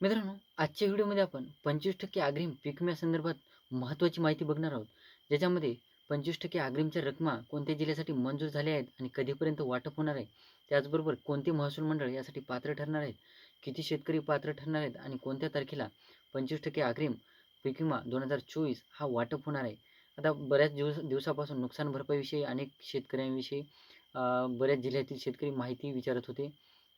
मित्रांनो आजच्या व्हिडिओमध्ये आपण पंचवीस टक्के अग्रिम पीक विम्यासंदर्भात महत्त्वाची माहिती बघणार आहोत. ज्याच्यामध्ये पंचवीस टक्के अग्रिमच्या रकमा कोणत्या जिल्ह्यासाठी मंजूर झाल्या आहेत आणि कधीपर्यंत वाटप होणार आहे त्याचबरोबर कोणते महसूल मंडळ यासाठी पात्र ठरणार आहेत किती शेतकरी पात्र ठरणार आहेत आणि कोणत्या तारखेला पंचवीस टक्के अग्रिम पीक विमा दोन हजार चोवीस हा वाटप होणार आहे. आता बऱ्याच दिवस दिवसापासून नुकसान भरपाईविषयी अनेक शेतकऱ्यांविषयी बऱ्याच जिल्ह्यातील शेतकरी माहिती विचारत होते.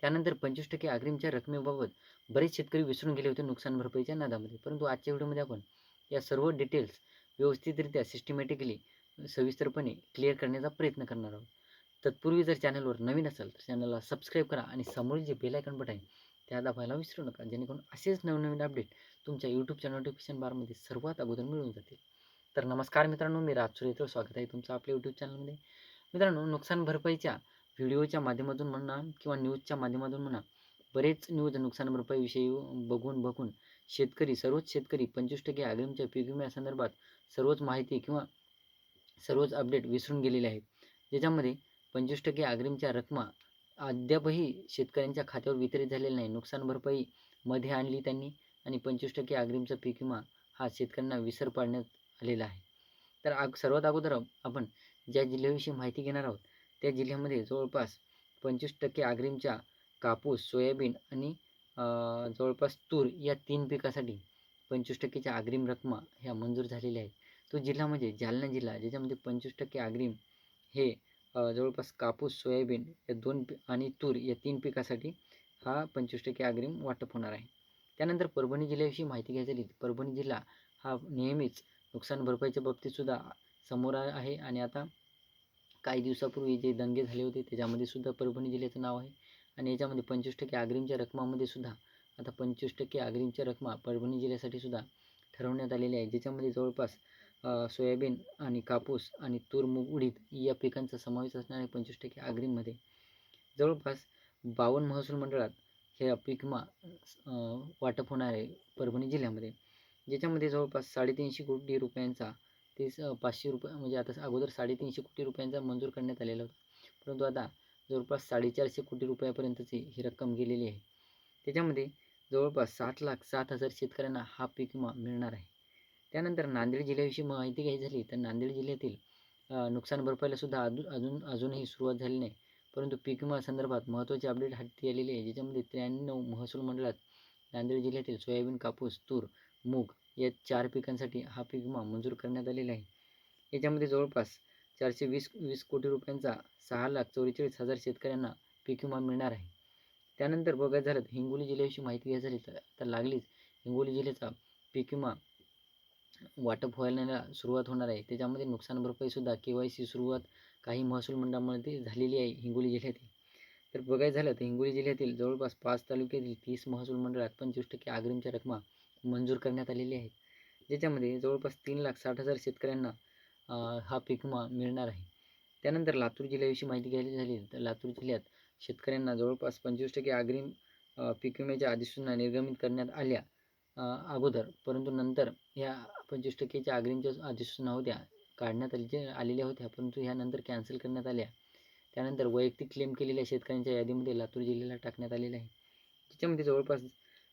त्यानंतर पंचवीस टक्के अग्रिमच्या रकमेबाबत बरेच शेतकरी विसरून गेले होते नुकसान भरपाईच्या नादामध्ये. परंतु आजच्या व्हिडिओमध्ये आपण या सर्व डिटेल्स व्यवस्थितरित्या सिस्टमॅटिकली सविस्तरपणे क्लिअर करण्याचा प्रयत्न करणार आहोत. तत्पूर्वी जर चॅनलवर नवीन असाल तर चॅनलला सबस्क्राईब करा आणि समोरील जे बेल आयकन बटन आहे त्या दाबायला विसरू नका. जेणेकरून असेच नवनवीन अपडेट तुमच्या यूट्यूबच्या नोटिफिकेशन बारमध्ये सर्वात अगोदर मिळून जातील. तर नमस्कार मित्रांनो मी राज सुरेत्र स्वागत आहे तुमचं आपल्या यूट्यूब चॅनलमध्ये मित्रांनो नुकसान भरपाईच्या व्हिडिओच्या माध्यमातून म्हणा किंवा न्यूजच्या माध्यमातून म्हणा बरेच न्यूज नुकसान भरपाईविषयी बघून बघून शेतकरी सर्वच शेतकरी पंचवीस टक्के अग्रिमच्या पीक विम्यासंदर्भात सर्वच माहिती किंवा सर्वच अपडेट विसरून गेलेले आहेत. ज्याच्यामध्ये पंचवीस टक्के अग्रिमच्या रकमा अद्यापही शेतकऱ्यांच्या खात्यावर वितरित झालेल्या नाही नुकसान भरपाई मध्ये आणली त्यांनी आणि पंचवीस टक्के अग्रिमचा पीक विमा हा शेतकऱ्यांना विसर पाडण्यात आलेला आहे. तर आग सर्वात अगोदर आपण ज्या जिल्ह्याविषयी माहिती घेणार आहोत त्या जिल्ह्यामध्ये जवळपास पंचवीस टक्के अग्रिमच्या कापूस सोयाबीन आणि जवळपास तूर या तीन पिकासाठी पंचवीस टक्केच्या अग्रिम रकमा ह्या मंजूर झालेल्या आहेत. तो जिल्हा म्हणजे जालना जिल्हा ज्याच्यामध्ये पंचवीस टक्के अग्रिम हे जवळपास कापूस सोयाबीन या दोन पी आणि तूर या तीन पिकासाठी हा पंचवीस टक्के अग्रिम वाटप होणार आहे. त्यानंतर परभणी जिल्ह्याविषयी माहिती घ्यायची झाली परभणी जिल्हा हा नेहमीच नुकसान भरपाईच्या बाबतीतसुद्धा समोर आ- आहे आणि आता काही दिवसापूर्वी जे दंगे झाले होते त्याच्यामध्ये सुद्धा परभणी जिल्ह्याचं नाव आहे. आणि याच्यामध्ये पंचवीस टक्के अग्रिमच्या रकमामध्ये सुद्धा आता पंचवीस टक्के अग्रिमच्या रकमा परभणी जिल्ह्यासाठी सुद्धा ठरवण्यात आलेल्या आहे ज्याच्यामध्ये जवळपास सोयाबीन आणि कापूस आणि तूर मूग उडीद या पिकांचा समावेश असणाऱ्या पंचवीस टक्के अग्रिममध्ये जवळपास बावन्न महसूल मंडळात हे पिकमा वाटप होणार आहे परभणी जिल्ह्यामध्ये. ज्याच्यामध्ये जवळपास साडेतीनशे कोटी रुपयांचा ते स- पाचशे रुपये म्हणजे आता अगोदर साडेतीनशे कोटी रुपयांचा मंजूर करण्यात आलेला होता. परंतु आता जवळपास साडेचारशे कोटी रुपयापर्यंतची ही रक्कम गेलेली आहे. त्याच्यामध्ये जवळपास सात लाख सात हजार शेतकऱ्यांना हा पीक विमा मिळणार आहे. त्यानंतर नांदेड जिल्ह्याविषयी माहिती घ्यायची झाली तर नांदेड जिल्ह्यातील नुकसान भरपाईला सुद्धा अजून अजून अजूनही सुरुवात झाली नाही. परंतु पीक विमा संदर्भात महत्त्वाचे अपडेट हाती आलेली आहे. ज्याच्यामध्ये त्र्याण्णव महसूल मंडळात नांदेड जिल्ह्यातील सोयाबीन कापूस तूर मूग या चार पिकांसाठी हा पीक विमा मंजूर करण्यात आलेला आहे. याच्यामध्ये जवळपास चारशे वीस वीस कोटी रुपयांचा सहा लाख चौवेचाळीस हजार शेतकऱ्यांना पीक विमा मिळणार आहे. त्यानंतर बघायचं झालं तर हिंगोली जिल्ह्याविषयी माहिती घ्यायची झाली तर आता लागलीच. हिंगोली जिल्ह्याचा पीक विमा वाटप व्हायला सुरुवात होणार आहे. त्याच्यामध्ये नुकसान भरपाईसुद्धा के वाय सी सुरुवात काही महसूल मंडळामध्ये झालेली आहे हिंगोली जिल्ह्यातील. तर बघायचं झालं तर हिंगोली जिल्ह्यातील जवळपास पाच तालुक्यातील तीस महसूल मंडळात पंचवीस टक्के अग्रिमच्या रकमा मंजूर करण्यात आलेली आहेत. ज्याच्यामध्ये जवळपास तीन लाख साठ हजार शेतकऱ्यांना हा पीक विमा मिळणार आहे. त्यानंतर लातूर जिल्ह्याविषयी माहिती घ्यायची झाली तर लातूर जिल्ह्यात शेतकऱ्यांना जवळपास पंचवीस टक्के अग्रिम पीक विम्याच्या अधिसूचना निर्गमित करण्यात आल्या अगोदर. परंतु नंतर ह्या पंचवीस टक्केच्या अग्रिमच्या अधिसूचना होत्या काढण्यात आली आलेल्या होत्या परंतु ह्यानंतर कॅन्सल करण्यात आल्या. त्यानंतर वैयक्तिक क्लेम केलेल्या शेतकऱ्यांच्या यादीमध्ये लातूर जिल्ह्याला टाकण्यात आलेलं आहे. त्याच्यामध्ये जवळपास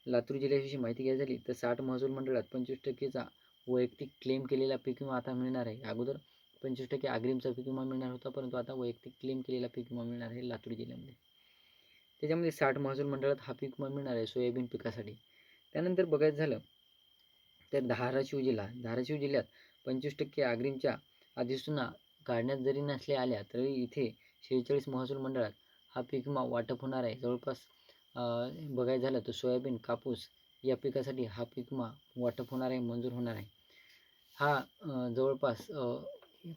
लातूर जिल्ह्याविषयी माहिती घ्यायची झाली तर साठ महसूल मंडळात पंचवीस टक्केचा वैयक्तिक क्लेम केलेला पीक विमा आता मिळणार आहे. अगोदर पंचवीस टक्के अग्रिमचा पीक विमा मिळणार होता परंतु आता वैयक्तिक क्लेम केलेला पीक विमा मिळणार आहे लातूर जिल्ह्यामध्ये. त्याच्यामध्ये साठ महसूल मंडळात हा पीक विमा मिळणार आहे सोयाबीन पिकासाठी. त्यानंतर बघायचं झालं तर धाराशिव जिल्हा. धाराशिव जिल्ह्यात पंचवीस टक्के अग्रिमच्या अधिसूचना काढण्यात जरी नसल्या आल्या तरी इथे शेहेचाळीस महसूल मंडळात हा पीक विमा वाटप होणार आहे. जवळपास बघायचं झालं तर सोयाबीन कापूस या पिकासाठी हा पिकमा वाटप होणार आहे मंजूर होणार आहे. हा जवळपास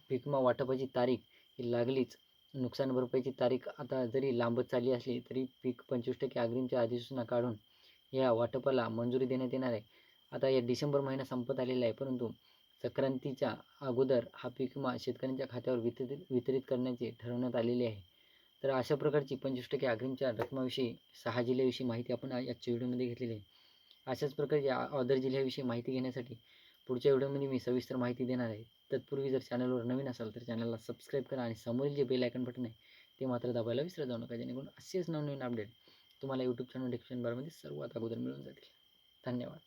पिकमा वाटपाची तारीख ही लागलीच. नुकसान भरपाईची तारीख आता जरी लांबत चालली असली तरी पीक पंचवीस टक्के अग्रिमच्या अधिसूचना काढून या वाटपाला मंजुरी देण्यात येणार आहे. आता या डिसेंबर महिना संपत आलेला आहे परंतु संक्रांतीच्या अगोदर हा पीक विमा शेतकऱ्यांच्या खात्यावर वितरित वितरित करण्याचे ठरवण्यात आलेले आहे. तर अशा प्रकारची पंचवीस टक्के अग्रिमच्या रकमाविषयी सहा जिल्ह्याविषयी माहिती आपण आ- आजच्या व्हिडिओमध्ये घेतलेली आहे. अशाच प्रकारची अदर जिल्ह्याविषयी माहिती घेण्यासाठी पुढच्या व्हिडिओमध्ये मी सविस्तर माहिती देणार आहे. तत्पूर्वी जर चॅनलवर नवीन असाल तर चॅनलला सबस्क्राईब करा आणि समोरील जे बेल आयकन बटन आहे ते मात्र दाबायला विसरत जाऊ नका जेणेकरून असेच नवनवीन अपडेट तुम्हाला यूट्यूब चॅनल डिस्क्रिप्शन बारमध्ये सर्वात अगोदर मिळून जातील. धन्यवाद.